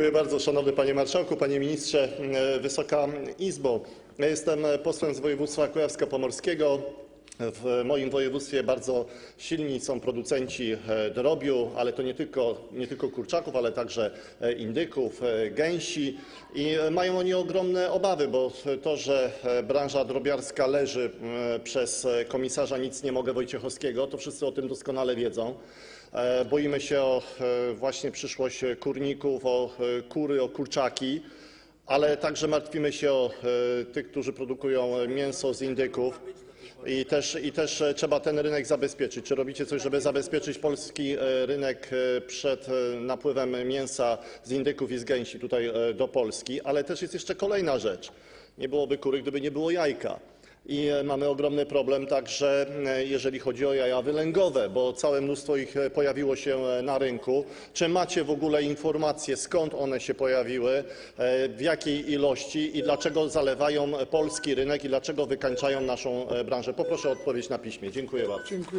Dziękuję bardzo, szanowny panie marszałku, panie ministrze, e, Wysoka Izbo. Ja jestem posłem z województwa kujawsko-pomorskiego. W moim województwie bardzo silni są producenci e, drobiu, ale to nie tylko, kurczaków, ale także e, indyków, e, gęsi i mają oni ogromne obawy, bo to, że branża drobiarska leży przez komisarza nic nie mogę Wojciechowskiego, to wszyscy o tym doskonale wiedzą. Boimy się o właśnie przyszłość kurników, o kury, o kurczaki, ale także martwimy się o tych, którzy produkują mięso z indyków. I też, e, trzeba ten rynek zabezpieczyć. Czy robicie coś, żeby zabezpieczyć polski e, rynek e, przed napływem mięsa z indyków i z gęsi do Polski? Ale też jest jeszcze kolejna rzecz. Nie byłoby kury, gdyby nie było jajka. I mamy ogromny problem także, e, jeżeli chodzi o jaja wylęgowe, bo całe mnóstwo ich e, pojawiło się e, na rynku. Czy macie w ogóle informacje, skąd one się pojawiły, w jakiej ilości i dlaczego zalewają polski rynek i dlaczego wykańczają naszą branżę? Poproszę o odpowiedź na piśmie. Dziękuję bardzo.